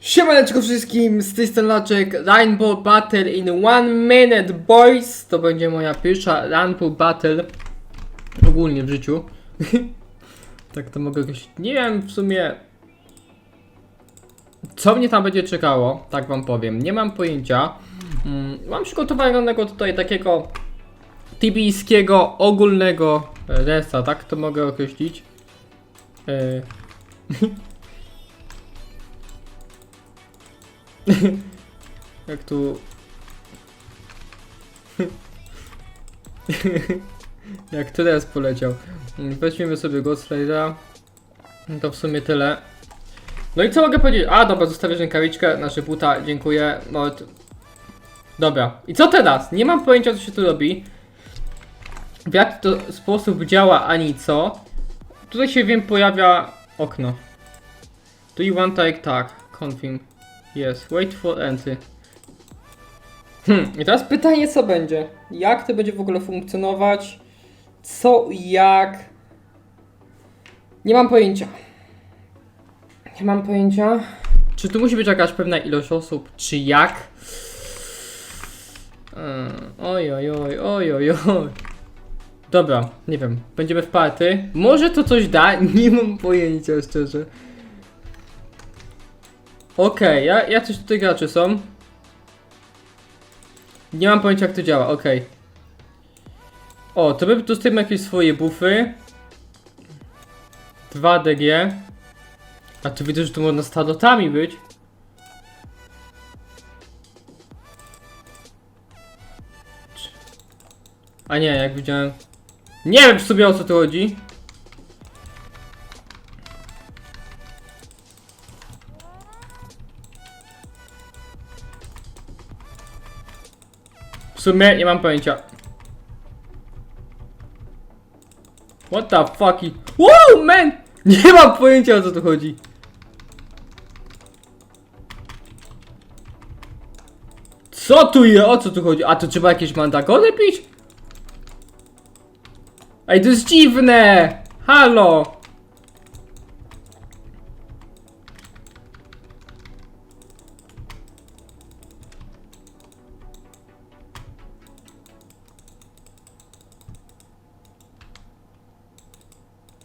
Siemaneczko wszystkim, z tej strony Rainbow Battle in one minute boys! To będzie moja pierwsza Rainbow Battle Ogólnie w życiu. Tak to mogę jakoś, nie wiem w sumie Co mnie tam będzie czekało, tak wam powiem, nie mam pojęcia. Mm, Mam przygotowanego tutaj takiego Tibijskiego ogólnego resta, tak to mogę określić e, Jak tu. Jak teraz poleciał. Weźmiemy sobie Ghost. No To w sumie tyle. No i co mogę powiedzieć? A, dobra, zostawię rękawiczkę, nasze buta, dziękuję. Mord. Dobra. I co teraz? Nie mam pojęcia, co się tu robi. W jaki to sposób działa, ani co. Tutaj się wiem, pojawia okno. Do you want like tak? Confirm. Yes, wait for entry. Hmm, i teraz pytanie co będzie? Jak to będzie w ogóle funkcjonować? Co, jak? Nie mam pojęcia. Nie mam pojęcia. Czy tu musi być jakaś pewna ilość osób, czy jak? Eee, Oj, oj, oj, oj, oj, oj. Dobra, nie wiem. Będziemy w party. Może to coś da? Nie mam pojęcia, szczerze. Okej, ja, jacyś tutaj gracze są. Nie mam pojęcia jak to działa, okej. O, to my dostajemy jakieś swoje buffy. 2DG. A tu widzę, że tu można stadotami być. A nie, jak widziałem. Nie wiem w sumie o co tu chodzi. W sumie nie mam pojęcia. What the fuck? Wow, man! Nie mam pojęcia o co tu chodzi. Co tu jest? O co tu chodzi? A to trzeba jakieś mandagony pić? Ej, to jest dziwne! Halo!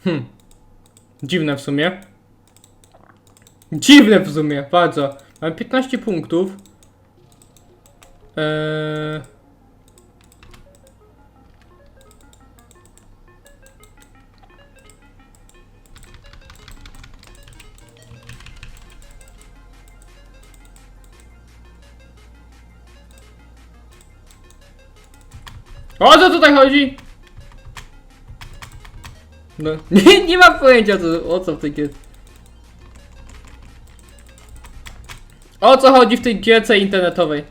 Hm. Dziwne w sumie. Dziwne w sumie, bardzo. Mam 15 punktów. Eee... O co tutaj chodzi? No, nie, nie mam pojęcia co, o co w tej gierce. O co chodzi w tej gierce internetowej?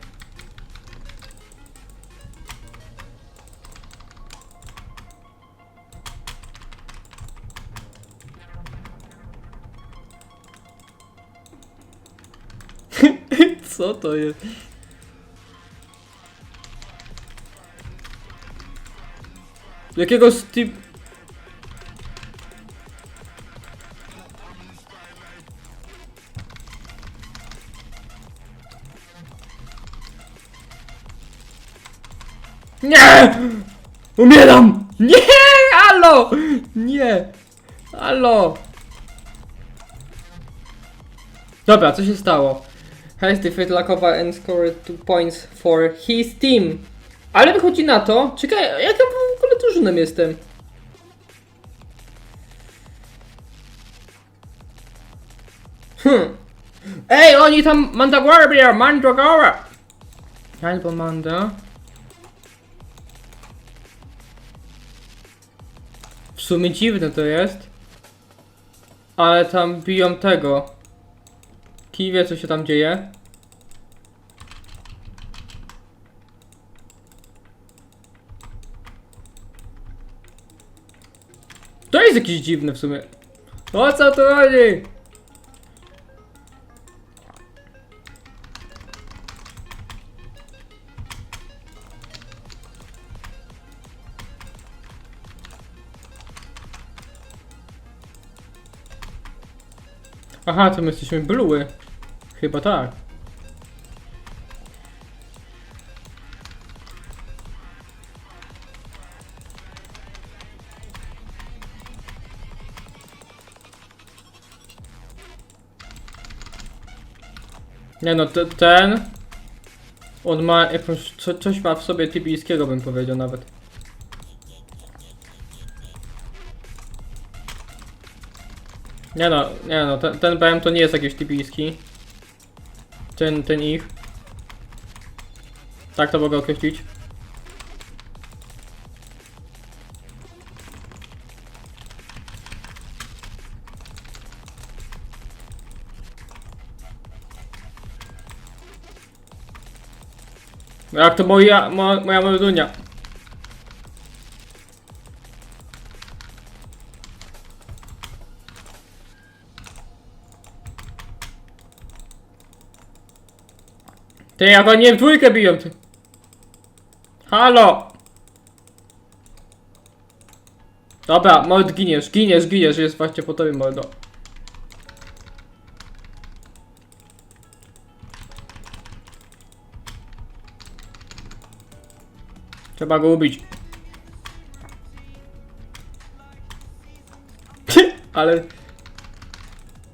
Co to jest? Jakiego Steve... Nie! Umieram! Nie! Halo! Nie! Halo! Dobra, co się stało? Has defeated Lakowa and scored 2 points for his team. Ale wychodzi na to... Czekaj, jak ja drużyną jestem? Hmm. Ej, oni tam Mandagorbier, Mandragora! Albo Manda. W sumie dziwne to jest. Ale tam biją tego. Kij wie co się tam dzieje. Jest jakieś dziwne w sumie. O co tu chodzi? Aha, to my jesteśmy bluły. Chyba tak. Nie no, te, ten... On ma jakąś... Co, coś ma w sobie tybijskiego bym powiedział nawet. Nie no, nie no, ten, ten BM to nie jest jakiś tybijski. Ten, ten ich. Tak to mogę określić. Jak to moja, mo, moja melodunia. Ty, jak oni nie w dwójkę biją, ty. Halo! Dobra, Mord giniesz, giniesz, giniesz, jest właśnie po tobie, Mordo. Trzeba go ubić. Ale...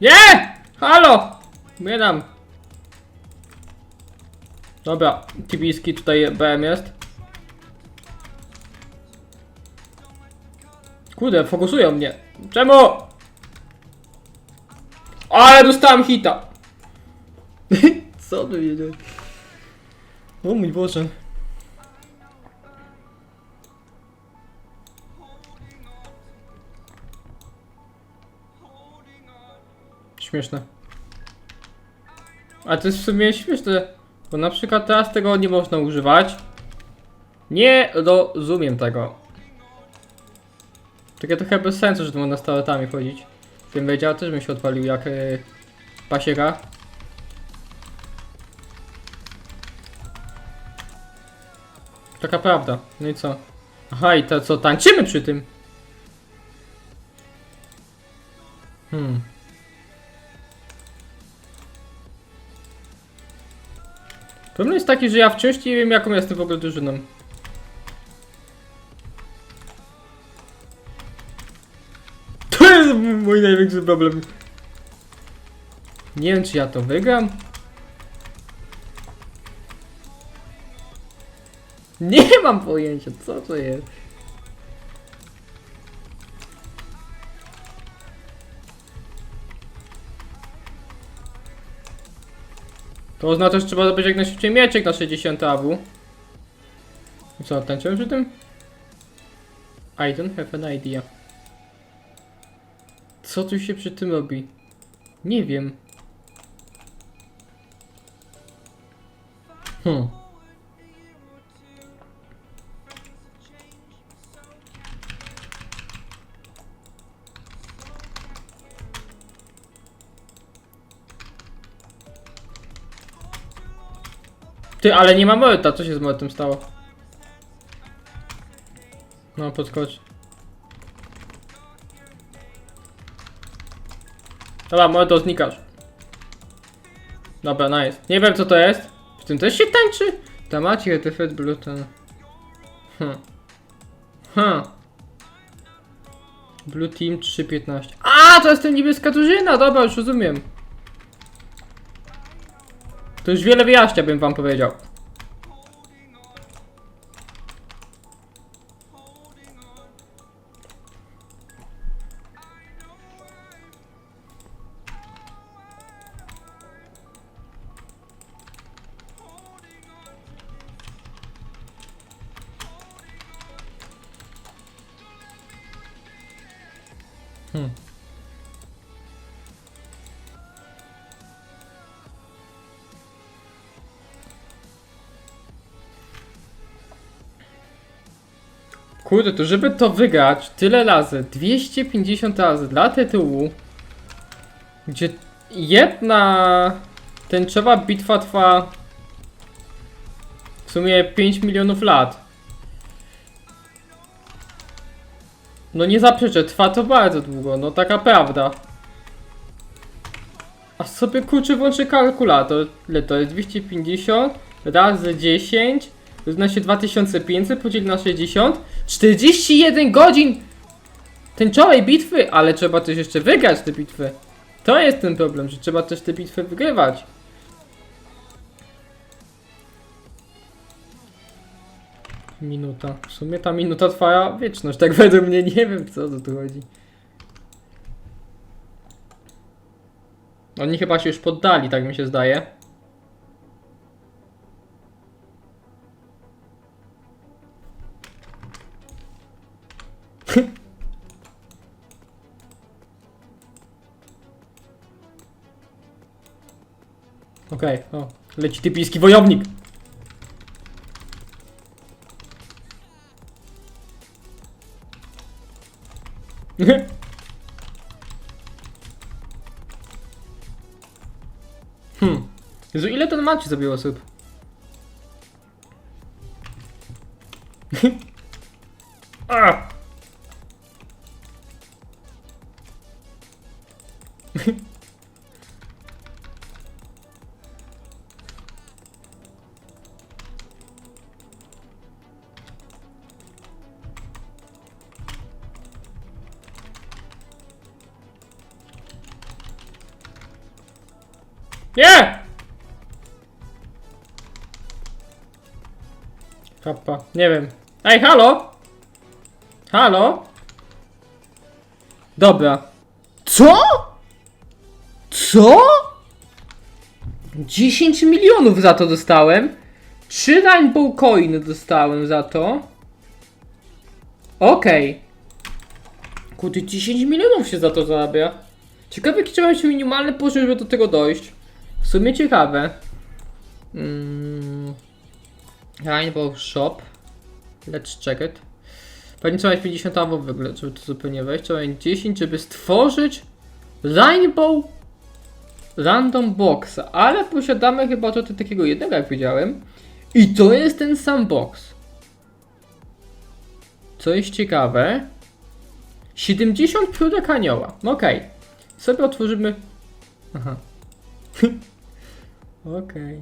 Nie! Halo! Miedam. Dobra, Tibiski tutaj BM jest. Kurde, fokusują mnie. Czemu? Ale dostałem hita. Co tu jedzie? O mój Boże. Śmieszne. A to jest w sumie śmieszne, bo na przykład teraz tego nie można używać. Nie rozumiem tego. Takie trochę bez sensu, że tu można z chodzić. Gdybym wiedział, też bym się odpalił jak yy, pasieka. Taka prawda. No i co? Aha, i to co, tańczymy przy tym? Hmm. Problem jest taki, że ja wciąż nie wiem jaką jestem w ogóle drużyną. To jest mój największy problem. Nie wiem czy ja to wygram. Nie mam pojęcia, co to jest. To oznacza, że trzeba zdobyć jak najszybciej mieczek na 60 AW. I co, tańczyłem przy tym? I don't have an idea. Co tu się przy tym robi? Nie wiem. Hmm. Ty, ale nie ma Molta, co się z Moltem stało? No, podskocz. Dobra, Molto, znikasz. Dobra, nice. Nie wiem co to jest. W tym też się tańczy? Tamaci, ETF, Blue, ten... Hmm. Hmm. Blue Team 3.15. A, to jest ten niebieska drużyna, dobra, już rozumiem. To już wiele wyjaśnia, bym wam powiedział. Hmm. Kurde, to żeby to wygrać tyle razy, 250 razy dla tytułu, gdzie jedna tęczowa bitwa trwa w sumie 5 milionów lat. No nie zaprzeczę, trwa to bardzo długo, no taka prawda. A sobie kurczę włączę kalkulator. Ile to jest? 250 razy 10 równa się 2500 podzielić na 60 41 godzin tęczowej bitwy, ale trzeba też jeszcze wygrać te bitwy. To jest ten problem, że trzeba też te bitwy wygrywać. Minuta. W sumie ta minuta trwa wieczność, tak według mnie nie wiem co o tu chodzi. Oni chyba się już poddali, tak mi się zdaje. Leci typiński wojownik. Hmm. Jezu, ile ten macie zabił osób? Nie! Kappa, nie wiem. Ej, halo? Halo? Dobra. Co? Co? 10 milionów za to dostałem. 3 Rainbow Coin dostałem za to. Okej. Kurde, 10 milionów się za to zarabia. Ciekawe, jaki trzeba mieć minimalny poziom, żeby do tego dojść. W sumie ciekawe. Mm. Rainbow Shop. Let's check it. Pewnie trzeba mieć 50 albo w ogóle, żeby to zupełnie wejść. Trzeba mieć 10, żeby stworzyć Rainbow Random Box. Ale posiadamy chyba tutaj takiego jednego, jak widziałem. I to jest ten sam box. Co jest ciekawe. 70 piórek anioła. Okej. Sobie otworzymy. Aha. Okej.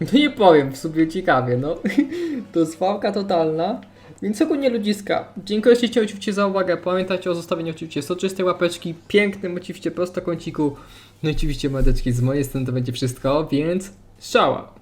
No nie powiem, w sumie ciekawie, no. To jest fałka totalna. Więc ogólnie ludziska, dziękuję Ci oczywiście za uwagę. Pamiętajcie o zostawieniu oczywiście soczystej łapeczki, pięknym oczywiście prostokąciku. No i oczywiście medeczki z mojej strony to będzie wszystko, więc strzała.